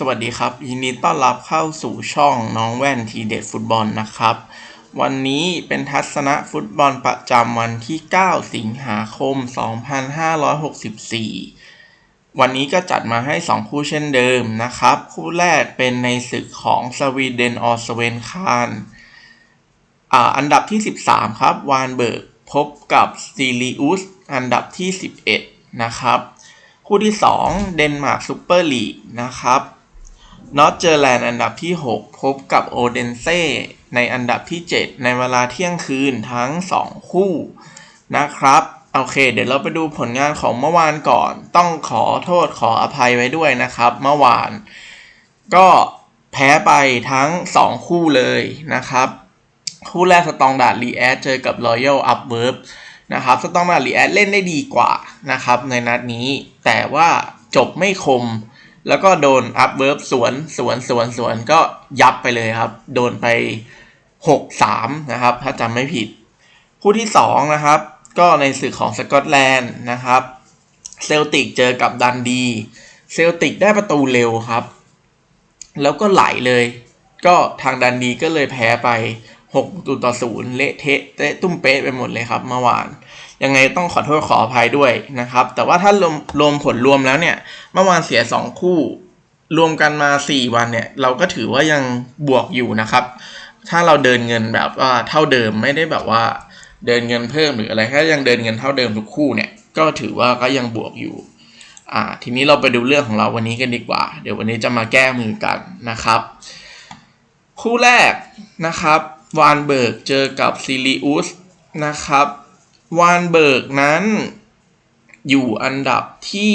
สวัสดีครับ ยินดีต้อนรับเข้าสู่ช่องน้องแว่นทีเด็ดฟุตบอลนะครับ วันนี้เป็นทัศนะฟุตบอลประจำวันที่ 9 สิงหาคม 2564 วันนี้ก็จัดมาให้ 2 คู่เช่นเดิมนะครับ คู่แรกเป็นในศึกของสวีเดนออสเวนคานอันดับที่ 13 ครับ วานเบิร์กพบกับซีริอุสอันดับที่ 11 นะครับ คู่ที่ 2 เดนมาร์กซูเปอร์ลีกนะครับ นอตเจอร์แลนด์อันดับที่ 6 พบกับโอเดนเซ่ในอันดับที่ 7 ในเวลาเที่ยงคืนทั้ง 2 คู่นะครับ โอเค เดี๋ยวเราไปดูผลงานของเมื่อวานก่อน ต้องขอโทษขออภัยไว้ด้วยนะครับ เมื่อวาน ก็แพ้ไปทั้ง 2 คู่เลยนะครับ คู่แรกสตองดาร์ดรีแอดเจอกับรอยัลอัพเวิร์บนะครับสตองดาร์ดรีแอดเล่นได้ดีกว่านะครับในนัดนี้ แต่ว่าจบไม่คม แล้วก็โดนอัพเวิร์บสวนสวนสวนสวนก็ยับไปเลยครับ โดนไป 6-3 นะครับ ถ้าจำไม่ผิดคู่ที่ 2 นะครับ ก็ในศึกของสกอตแลนด์นะครับเซลติกเจอกับดันดีเซลติกได้ประตูเร็วครับ แล้วก็ไหลเลย ก็ทางดันดีก็เลยแพ้ไป 6ตูต่อศูนย์เละเทะเตะตุ้มเป๊ะไปหมดเลยครับเมื่อวาน ยังไงต้องขอโทษขออภัยด้วยนะครับ แต่ว่าถ้ารวมรวมผลรวมแล้วเนี่ย เมื่อวานเสีย 2 คู่ รวมกันมา 4 วันเนี่ย เราก็ถือว่ายังบวกอยู่นะครับ ถ้าเราเดินเงินแบบว่าเท่าเดิมไม่ได้แบบว่า เดินเงินเพิ่มหรืออะไรถ้ายังเดินเงินเท่าเดิมทุกคู่เนี่ยก็ถือว่าก็ยังบวกอยู่อ่าทีนี้เราไปดูเรื่องของเราวันนี้กันดีกว่า เดี๋ยววันนี้จะมาแก้มือกันนะครับ คู่แรกนะครับ วานเบิร์กเจอกับซิลิอุสนะครับ วานเบิร์กนั้นอยู่อันดับที่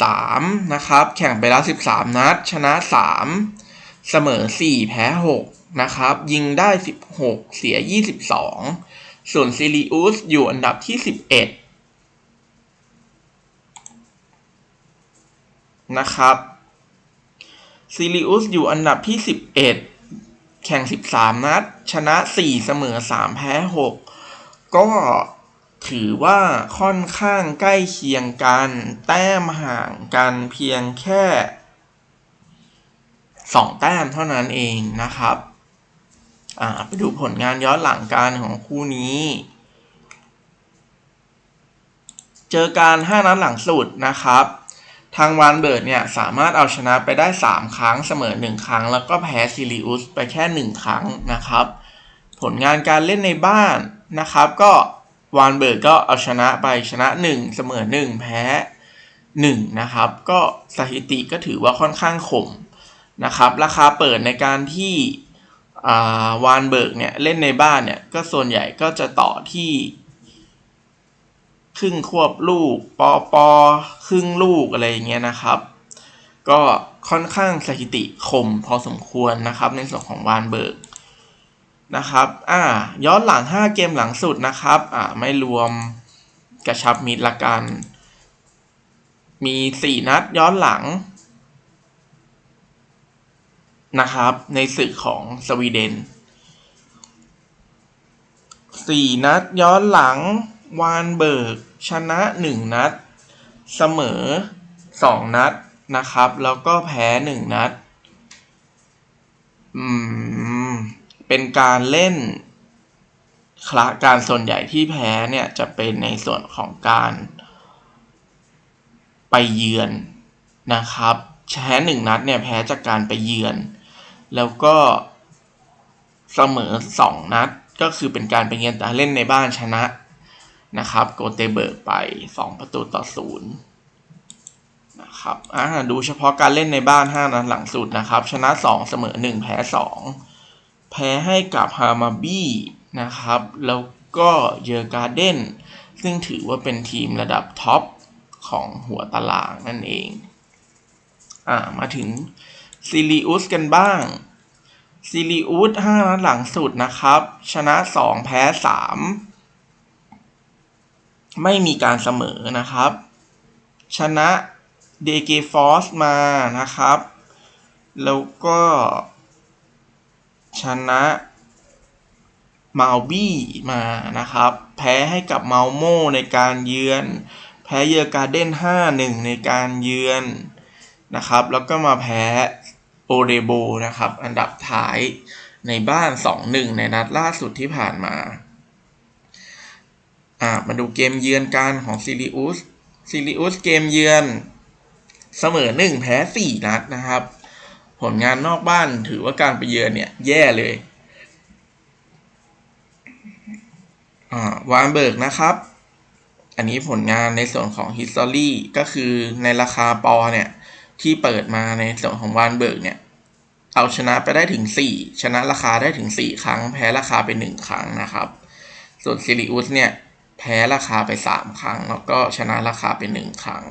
13 นะครับ แข่งไปแล้ว 13 นัด ชนะ 3 เสมอ 4 แพ้ 6 นะครับ ยิงได้ 16 เสีย 22 ส่วนซิลิอุสอยู่อันดับที่ 11 นะครับซิลิอุสอยู่อันดับที่ 11 แข่ง 13 นัด ชนะ 4 เสมอ 3 แพ้ 6 ก็ถือว่าค่อนข้างใกล้เคียงกัน แต้มห่างกันเพียงแค่ 2 แต้มเท่านั้นเองนะครับอ่าไปดูผลงานย้อนหลังการของคู่นี้ เจอการ 5 นัดหลังสุดนะครับ ทางวานเบิร์ดเนี่ยสามารถเอาชนะไปได้ 3 ครั้งเสมอ 1 ครั้ง แล้วก็แพ้ซิลิอุสไปแค่ 1 ครั้งนะครับ ผลงานการเล่นในบ้านนะครับ ก็วานเบิร์กก็เอาชนะไปชนะ 1 เสมอ 1 แพ้ 1 นะครับ ก็สถิติก็ถือว่าค่อนข้างข่มนะครับ ราคาเปิดในการที่วานเบิร์กเนี่ยเล่นในบ้านเนี่ยก็ส่วนใหญ่ก็จะต่อที่ ครึ่งควบลูก ปอปอครึ่งลูกอะไรอย่างเงี้ยนะครับ ก็ค่อนข้างสถิติคมพอสมควรนะครับ ในส่วนของวานเบิร์กนะครับ อ่า ย้อนหลัง 5 เกมหลังสุดนะครับ อ่า ไม่รวมกระชับมิตรละกัน มี 4 นัดย้อนหลัง นะครับ ในศึกของสวีเดน 4 นัดย้อนหลัง วานเบิร์กชนะ 1 นัด เสมอ 2 นัดนะครับ แล้วก็แพ้ 1 นัด อืม เป็นการเล่นคละการส่วนใหญ่ที่แพ้เนี่ยจะเป็นในส่วนของการไปเยือนนะครับ แพ้หนึ่งนัดเนี่ยแพ้จากการไปเยือน แล้วก็เสมอสองนัดก็คือเป็นการไปเยือนแต่เล่นในบ้านชนะ นะครับโกเตเบิร์กไป 2 ประตูต่อศูนย์นะครับอ่าดูเฉพาะการเล่นในบ้าน 5นัดหลังสุดนะครับ ชนะ 2 เสมอ 1 แพ้ 2 แพ้ให้กับฮามาบี้นะครับ แล้วก็เยอร์การ์เดนซึ่งถือว่าเป็นทีมระดับท็อปของหัวตารางนั่นเองอ่ามาถึงซิลิอุสกันบ้างซิลิอุส5นัดหลังสุดนะครับ ชนะ 2 แพ้ 3 ไม่มีการเสมอนะครับ ชนะเดเกฟอสมานะครับ แล้วก็ ชนะมาลบี้มานะครับ แพ้ให้กับเมาโมในการเยือน แพ้เยอร์การเด้น5-1 ในการเยือนนะครับ แล้วก็มาแพ้โอเรโบนะครับ อันดับท้ายในบ้าน 2-1 ในนัดล่าสุดที่ผ่านมา อ่ามาดูเกมเยือนกันของซิลิอุสซิลิอุสเกมเยือนเสมอ1แพ้4นัดนะครับ ผลงานนอกบ้านถือว่าการไปเยือนเนี่ยแย่เลย อ่าวานเบิร์กนะครับ อันนี้ผลงานในส่วนของ History ก็คือในราคาปอเนี่ย ที่เปิดมาในส่วนของวานเบิร์กเนี่ย เอาชนะไปได้ถึง 4 ชนะราคาได้ถึง 4 ครั้ง แพ้ราคาไป 1 ครั้งนะครับ ส่วนซิลิอุสเนี่ย แพ้ราคาไป 3 ครั้ง แล้วก็ชนะราคาไป 1 ครั้ง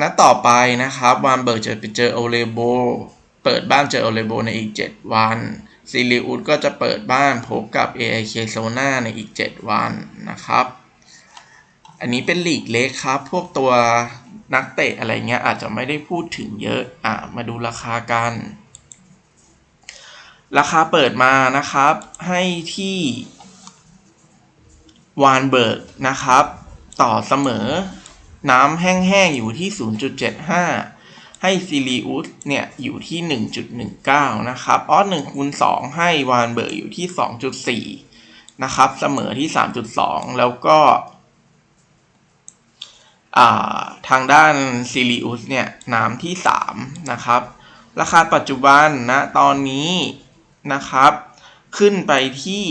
นัดต่อไปนะครับวานเบิร์กจะไปเจอโอเลโบเปิดบ้านเจอโอเลโบในอีก 7 วันซิลิอุสก็จะเปิดบ้านพบกับ AIK โซนาในอีก 7 วันนะครับ อันนี้เป็นลีกเล็กครับ พวกตัวนักเตะอะไรเงี้ยอาจจะไม่ได้พูดถึงเยอะอะมาดูราคากัน ราคาเปิดมานะครับ ให้ที่วานเบิร์กนะครับ ต่อเสมอ น้ำแห้งๆอยู่ที่ 0.75 ให้ซิลิอุสเนี่ยอยู่ที่ 1.19 นะครับ ออส1คูณ2ให้วานเบิร์กอยู่ที่ 2.4 นะครับ เสมอที่ 3.2 แล้วก็ทางด้านซิลิอุสเนี่ยน้ำที่ 3 นะครับ ราคาปัจจุบันนะตอนนี้ นะครับ ขึ้นไปที่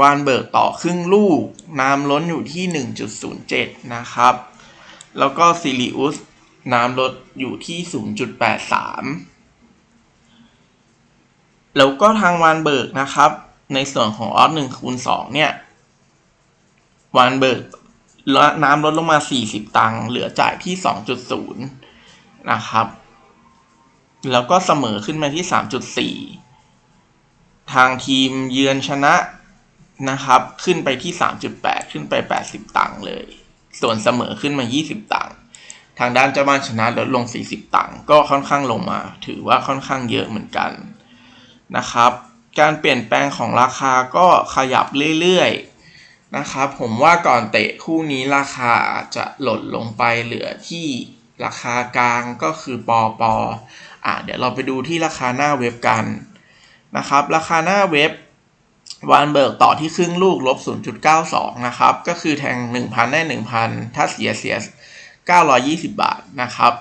วานเบิร์กต่อครึ่งลูก น้ำล้นอยู่ที่ 1.07 นะครับ แล้วก็ซิลิอุสน้ำลดอยู่ที่ 0.83 แล้วก็ทางวานเบิร์กนะครับ ในส่วนของออส1คูณ2เนี่ย วานเบิร์กน้ำลดลงมา 40 ตังค์ เหลือจ่ายที่ 2.0 นะครับ แล้วก็เสมอขึ้นมาที่ 3.4 ทางทีมเยือนชนะนะครับ ขึ้นไปที่ 3.8 ขึ้นไป 80 ตังค์เลย ส่วนเสมอขึ้นมา 20 ตังค์ทางด้านเจ้าบ้านชนะลดลง 40 ตังค์ก็ค่อนข้างลงมา ถือว่าค่อนข้างเยอะเหมือนกันนะครับ การเปลี่ยนแปลงของราคาก็ขยับเรื่อยๆนะครับ ผมว่าก่อนเตะคู่นี้ราคาอาจจะหล่นลงไปเหลือที่ราคากลางก็คือปอปออ่าเดี๋ยวเราไปดูที่ราคาหน้าเว็บกัน นะครับ ราคาหน้าเว็บวานเบิร์กต่อที่ครึ่งลูกลบ 0.92 นะครับ ก็คือแทง 1,000 ได้ 1,000 ถ้าเสียเสีย 920 บาทนะครับ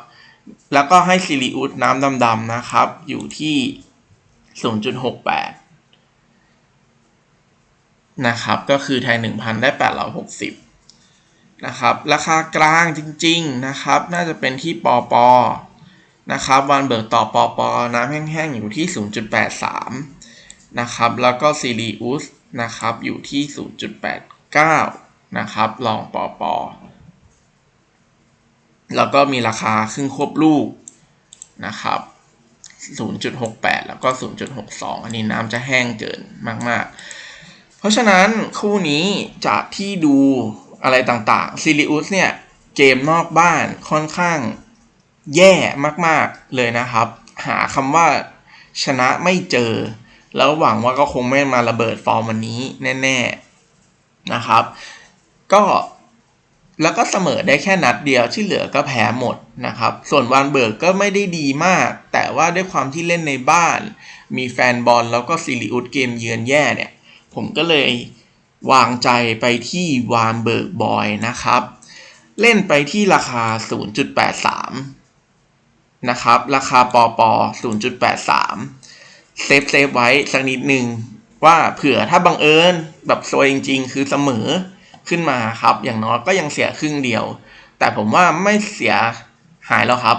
แล้วก็ให้ซิลิอุสน้ำดำๆนะครับ อยู่ที่ 0.68 นะครับ ก็คือแทง 1,000 ได้ 860 นะครับ ราคากลางจริง ๆ นะครับ น่าจะเป็นที่ปอปอ นะครับวันเบิร์กต่อปอปอน้ำแห้งๆอยู่ที่ 0.83 นะครับ แล้วก็ซีรีอุสนะครับอยู่ที่ 0.89 นะครับลองปอปอแล้วก็มีราคาครึ่งควบลูกนะครับ 0.68 แล้วก็ 0.62 อันนี้น้ำจะแห้งเกินมากๆ เพราะฉะนั้นคู่นี้จากที่ดูอะไรต่างๆซิลิอุสเนี่ย เกมนอกบ้านค่อนข้าง แย่มากๆเลยนะครับ หาคำว่าชนะไม่เจอ แล้วหวังว่าก็คงไม่มาระเบิดฟอร์มวันนี้แน่ๆนะครับ ก็แล้วก็เสมอได้แค่นัดเดียวที่เหลือก็แพ้หมดนะครับ ส่วนวานเบิร์กก็ไม่ได้ดีมาก แต่ว่าด้วยความที่เล่นในบ้าน มีแฟนบอลแล้วก็ซิลิอุสเกมเยือนแย่เนี่ย ผมก็เลยวางใจไปที่วานเบิร์กบอยนะครับ เล่นไปที่ราคา 0.83 นะครับ ราคาปอปอ0.83 เซฟเซฟไว้สักนิดหนึ่งว่าเผื่อถ้าบังเอิญแบบซวยจริง ๆ คือเสมอขึ้นมาครับ อย่างน้อยก็ยังเสียครึ่งเดียว แต่ผมว่าไม่เสียหายแล้วครับ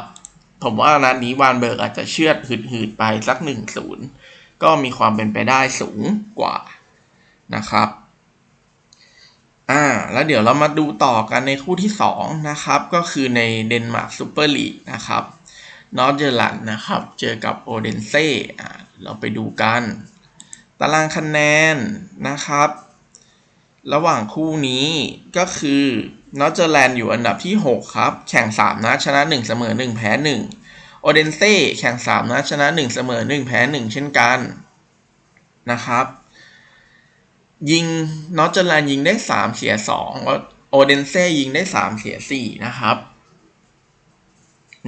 ผมว่านัดนี้วานเบิร์กอาจจะเชือดหืดๆไปสักหนึ่งศูนย์ก็มีความเป็นไปได้สูงกว่านะครับ อ่า แล้วเดี๋ยวเรามาดูต่อกันในคู่ที่ 2 นะครับ ก็คือในเดนมาร์กซูเปอร์ลีกนะครับ นอร์เจอร์ลันนะครับ เจอกับโอเดนเซ่เราไปดูกัน ตารางคะแนนนะครับ ระหว่างคู่นี้ก็คือนอร์เจอร์แลนด์อยู่อันดับที่ 6 ครับ แข่ง 3 นัดชนะ 1 เสมอ 1 แพ้ 1 โอเดนเซ่แข่ง 3 นัดชนะ 1 เสมอ 1 แพ้ 1 เช่นกันนะครับ ยิงนอร์เจอร์แลนด์ยิงได้ 3 เสีย2โอเดนเซ่ยิงได้ 3 เสีย4นะครับ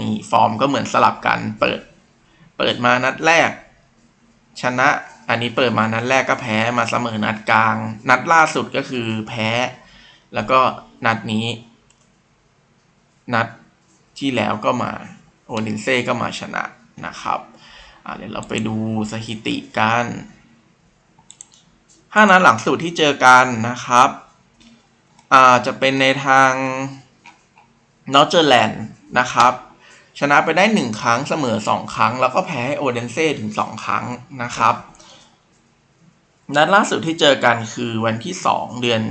นี่ฟอร์มก็เหมือนสลับกันเปิด เปิดมานัดแรก ชนะอันนี้เปิดมานัดแรกก็แพ้มาเสมอนัดกลาง นัดล่าสุดก็คือแพ้ แล้วก็นัดนี้ นัดที่แล้วก็มาโอเดนเซ่ก็มาชนะนะครับเดี๋ยวเราไปดูสถิติกันห้านัดหลังสุดที่เจอกันนะครับอาจะเป็นในทางนอร์เจอร์แลนด์นะครับ ชนะไปได้ 1 ครั้งเสมอ 2 ครั้ง แล้วก็แพ้ให้โอเดนเซ่ถึง 2 ครั้งนะครับ นัดล่าสุดที่เจอกันคือวันที่ 2 เดือน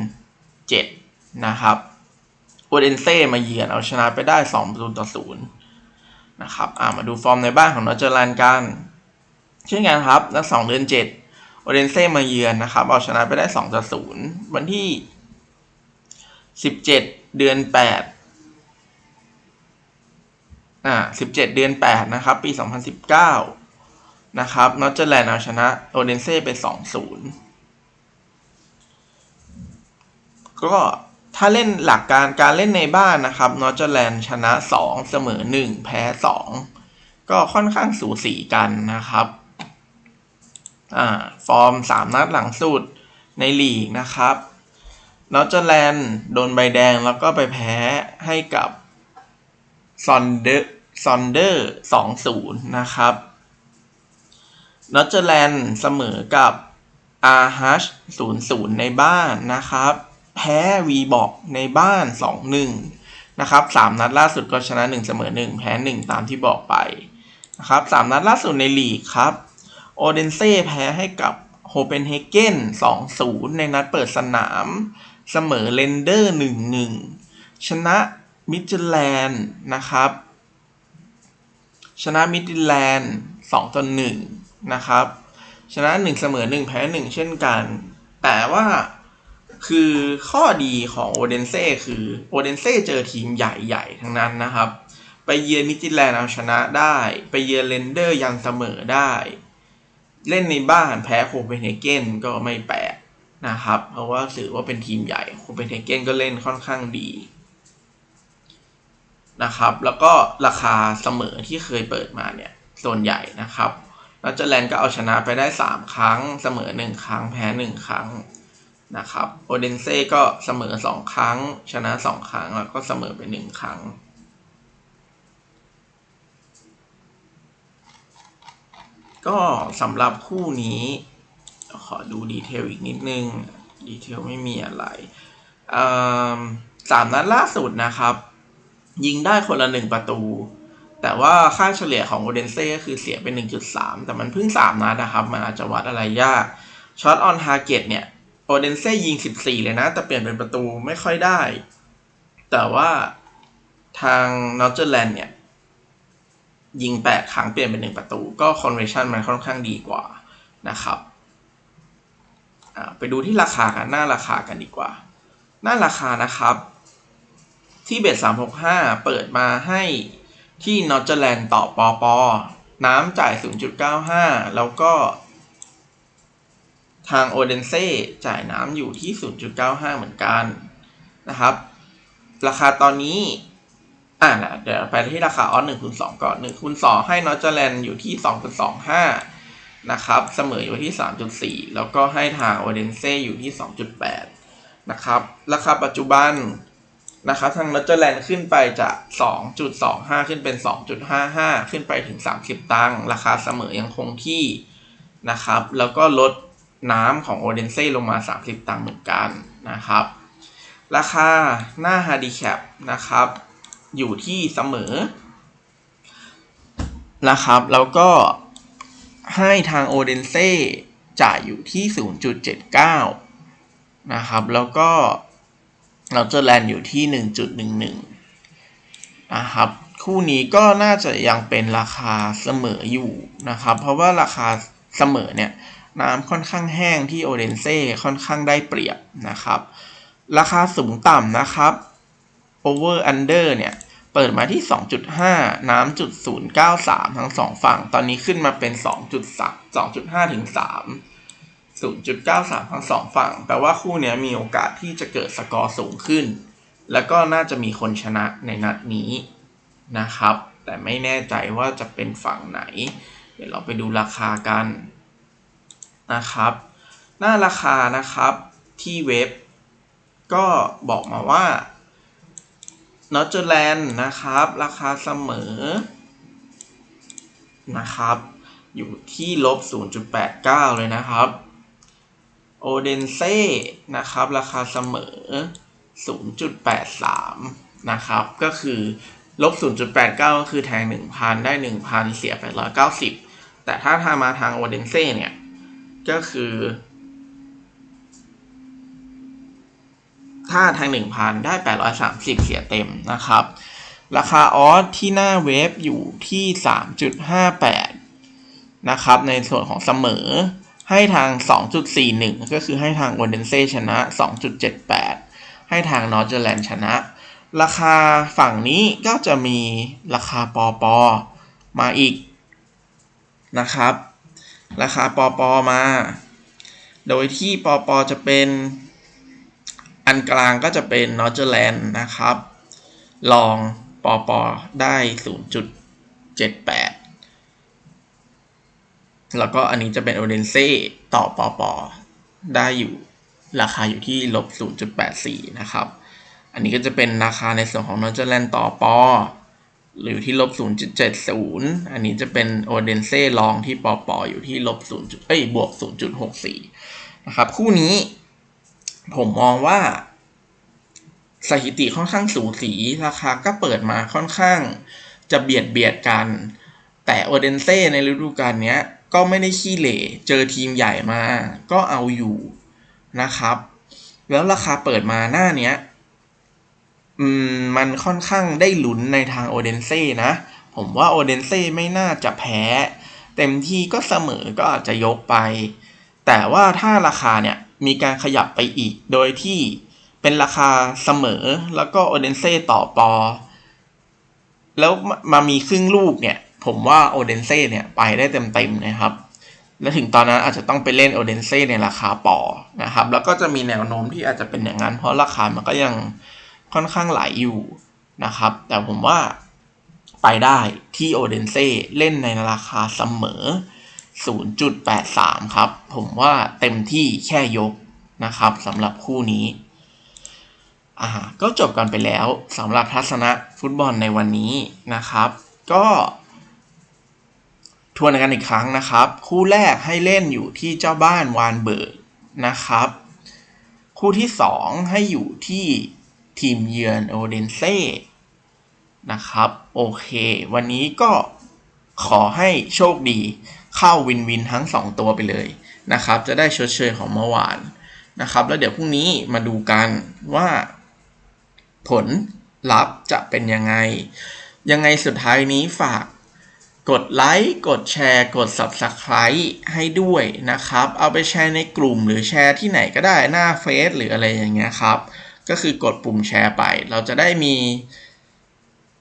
7 นะครับโอเดนเซ่มาเยือนเอาชนะไปได้2ประตูต่อ0นะครับอ่ามาดูฟอร์มในบ้านของนอร์เจอร์แลนด์กัน เช่นกันครับนัด2เดือน 7 โอเดนเซ่มาเยือนนะครับเอาชนะไปได้2ต่อ0วันที่ 17 เดือน 8 อ่า17เดือน8นะครับ ปี2019นะครับนอร์เจอร์แลนด์เอาชนะโอเดนเซ่ไป2-0ก็ถ้าเล่นหลักการการเล่นในบ้านนะครับนอร์เจอร์แลนด์ชนะ 2 เสมอ 1 แพ้ 2 ก็ค่อนข้างสูสีกันนะครับอ่าฟอร์ม 3 นัดหลังสุดในลีกนะครับนอร์เจอร์แลนด์โดนใบแดงแล้วก็ไปแพ้ให้กับ ซอนเดอร์ซอนเดอร์สองศูนย์นะครับนอร์เจอร์แลนด์เสมอกับอาร์ฮัชศูนย์ศูนย์ในบ้านนะครับ แพ้วีบอกในบ้านสองหนึ่งนะครับสามนัดล่าสุดก็ชนะหนึ่งเสมอหนึ่งแพ้หนึ่งตามที่บอกไปนะครับสามนัดล่าสุดในลีกครับโอเดนเซ่แพ้ให้กับโฮเปนเฮเกนสองศูนย์ในนัดเปิดสนาม เสมอเลนเดอร์หนึ่งหนึ่งชนะ มิดเจแลนด์นะครับ ชนะมิดแลนด์สองต่อหนึ่งนะครับ ชนะหนึ่งเสมอหนึ่งแพ้หนึ่งเช่นกัน แต่ว่าคือข้อดีของโอเดนเซ่คือโอเดนเซ่เจอทีมใหญ่ๆ ทั้งนั้นนะครับ ไปเยือนมิดแลนด์เอาชนะได้ ไปเยือนเลนเดอร์ยังเสมอได้ เล่นในบ้านแพ้โคเปนเฮเกนก็ไม่แปลกนะครับ เพราะว่าถือว่าเป็นทีมใหญ่โคเปนเฮเกนก็เล่นค่อนข้างดี นะครับ แล้วก็ราคาเสมอที่เคยเปิดมาเนี่ยส่วนใหญ่นะครับนอร์เจอร์แลนด์ก็เอาชนะไปได้ 3 ครั้ง เสมอ 1 ครั้งแพ้ 1 ครั้งนะครับโอเดนเซ่ก็เสมอ 2 ครั้ง ชนะ 2 ครั้งแล้วก็เสมอไป 1 ครั้งก็สำหรับคู่นี้ ขอดูดีเทลอีกนิดนึง ดีเทลไม่มีอะไรสามนัดล่าสุดนะครับ ยิงได้คนละหนึ่งประตู แต่ว่าค่าเฉลี่ยของโอเดนเซ่ก็คือเสียเป็น 1.3 แต่มันเพิ่ง 3นัดนะครับ มันอาจจะวัดอะไรยากช็อตออนทาร์เก็ตเนี่ยโอเดนเซ่ยิง 14 เลยนะ แต่เปลี่ยนเป็นประตูไม่ค่อยได้ แต่ว่าทางนอร์เจอร์แลนด์เนี่ย ยิง 8 ครั้งเปลี่ยนเป็น 1 ประตู ก็คอนเวชั่นมันค่อนข้างดีกว่านะครับไปดูที่ราคากันหน้าราคากันดีกว่า หน้าราคานะครับ ที่เบสสามหกห้าเปิดมาให้ที่นอร์เจแลนด์ต่อปอปอน้ำจ่าย 0.95 แล้วก็ ทางโอเดนเซ่จ่ายน้ำอยู่ที่ 0.95 เหมือนกันนะครับ ราคาตอนนี้ อ่าเดี๋ยวไปที่ราคาออส1คูณ2ก่อน1คูณ2ให้นอร์เจอร์แลนด์อยู่ที่2.25 นะครับ เสมออยู่ที่ 3.4 แล้วก็ให้ทางโอเดนเซ่อยู่ที่ 2.8 นะครับ ราคาปัจจุบัน นะครับทางนอร์เจอร์แลนด์ขึ้นไปจาก 2.25 ขึ้นเป็น 2.55 ขึ้นไปถึง 30 ตังค์ราคาเสมอยังคงที่นะครับ แล้วก็ลดน้ำของโอเดนเซ่ลงมา 30 ตังค์เหมือนกันนะครับ ราคาหน้าฮาร์ดีแคปนะครับ อยู่ที่เสมอนะครับ แล้วก็ให้ทางโอเดนเซ่จ่ายอยู่ที่ 0.79 นะครับ แล้วก็ เราจะแลนอยู่ที่ 1.11 นะครับ คู่นี้ก็น่าจะยังเป็นราคาเสมออยู่นะครับ เพราะว่าราคาเสมอเนี่ยน้ำค่อนข้างแห้งที่โอเดนเซ่ค่อนข้างได้เปรียบนะครับ ราคาสูงต่ำนะครับ over under เนี่ยเปิดมาที่ 2.5 น้ำจุด093 ทั้ง2ฝั่ง ตอนนี้ขึ้นมาเป็น 2.3 2.5 ถึง 3 0.93 ทั้งสองฝั่ง แปลว่าคู่นี้มีโอกาสที่จะเกิดสกอร์สูงขึ้น แล้วก็น่าจะมีคนชนะในนัดนี้นะครับ แต่ไม่แน่ใจว่าจะเป็นฝั่งไหน เดี๋ยวเราไปดูราคากันนะครับ หน้าราคานะครับที่เว็บ ก็บอกมาว่านอร์เจอร์แลนด์นะครับ ราคาเสมอนะครับ อยู่ที่ลบ 0.89 เลยนะครับ โอเดนเซ่นะครับ ราคาเสมอ 0.83 นะครับ ก็คือลบ 0.89 ก็คือแทง 1,000 ได้ 1,000 เสีย 890 แต่ถ้าทามาทางโอเดนเซ่เนี่ย ก็คือ ถ้าทาง 1,000 ได้ 830 เสียเต็มนะครับ ราคาออสที่หน้าเว็บอยู่ที่ 3.58 นะครับ ในส่วนของเสมอ ให้ทาง 2.41 ก็คือให้ทางวันเดนเซชนะ 2.78 ให้ทางนอร์เจอร์แลนด์ชนะ ราคาฝั่งนี้ก็จะมีราคาปอปอมาอีกนะครับ ราคาปอปอมา โดยที่ปอปอจะเป็น อันกลางก็จะเป็นนอร์เจอร์แลนด์นะครับ ลองปอปอได้ 0.78 แล้วก็อันนี้จะเป็นโอเดนเซ่ต่อปอปอได้อยู่ราคาอยู่ที่ลบ 0.84 นะครับ อันนี้ก็จะเป็นราคาในส่วนของนอร์เจอร์แลนด์ต่อปอหรือที่ลบ 0.70 อันนี้จะเป็นโอเดนเซ่ลองที่ปอปออยู่ที่ลบ0เอ้ยบวก 0.64 นะครับ คู่นี้ผมมองว่าสถิติค่อนข้างสูสี ราคาก็เปิดมาค่อนข้างจะเบียดเบียดกัน แต่โอเดนเซ่ในฤดูกาลนี้ ก็ไม่ได้ขี้เหร่เจอทีมใหญ่มา ก็เอาอยู่นะครับ แล้วราคาเปิดมาหน้าเนี้ยอืมมันค่อนข้างได้ลุ้นในทางโอเดนเซ่นะ ผมว่าโอเดนเซ่ไม่น่าจะแพ้ เต็มที่ก็เสมอก็อาจจะยกไป แต่ว่าถ้าราคาเนี่ยมีการขยับไปอีก โดยที่เป็นราคาเสมอแล้วก็โอเดนเซ่ต่อปอ แล้วมามีครึ่งลูกเนี่ย ผมว่าโอเดนเซ่เนี่ยไปได้เต็มๆนะครับ และถึงตอนนั้นอาจจะต้องไปเล่นโอเดนเซ่ในราคาปอนะครับ แล้วก็จะมีแนวโน้มที่อาจจะเป็นอย่างนั้นเพราะราคามันก็ยังค่อนข้างไหลอยู่นะครับ แต่ผมว่าไปได้ที่โอเดนเซ่เล่นในราคาเสมอ 0.83 ครับ ผมว่าเต็มที่แค่ยกนะครับสำหรับคู่นี้อ่าก็จบกันไปแล้วสำหรับทัศนะฟุตบอลในวันนี้นะครับ ก็ ทวนกันอีกครั้งนะครับ คู่แรกให้เล่นอยู่ที่เจ้าบ้านวานเบิร์กนะครับ คู่ที่ 2 ให้อยู่ที่ทีมเยือนโอเดนเซ่นะครับ โอเค วันนี้ก็ขอให้โชคดีเข้าวินวินทั้ง 2 ตัวไปเลยนะครับ จะได้ชดเชยของเมื่อวานนะครับ แล้วเดี๋ยวพรุ่งนี้มาดูกันว่า ผลลัพธ์จะเป็นยังไง ยังไงสุดท้ายนี้ฝาก กดไลค์กดแชร์กด Subscribe ให้ด้วยนะครับ เอาไปแชร์ในกลุ่มหรือแชร์ที่ไหนก็ได้หน้าเฟซหรืออะไรอย่างเงี้ยครับ ก็คือกดปุ่มแชร์ไป เราจะได้มี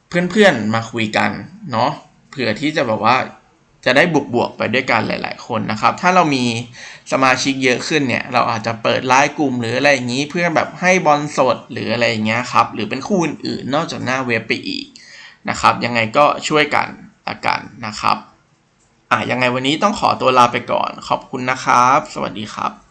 เพื่อนๆมาคุยกันเนาะเผื่อที่จะแบบว่าจะได้บวกบวกไปด้วยกันหลาย ๆ คนนะครับ ถ้าเรามีสมาชิกเยอะขึ้นเนี่ย เราอาจจะเปิดไลน์กลุ่มหรืออะไรอย่างนี้เพื่อแบบให้บอลสดหรืออะไรอย่างเงี้ยครับ หรือเป็นคู่อื่นๆนอกจากหน้าเว็บไปอีกนะครับ ยังไงก็ช่วยกัน ละกันนะครับอะยังไงวันนี้ต้องขอตัวลาไปก่อน ขอบคุณนะครับ สวัสดีครับ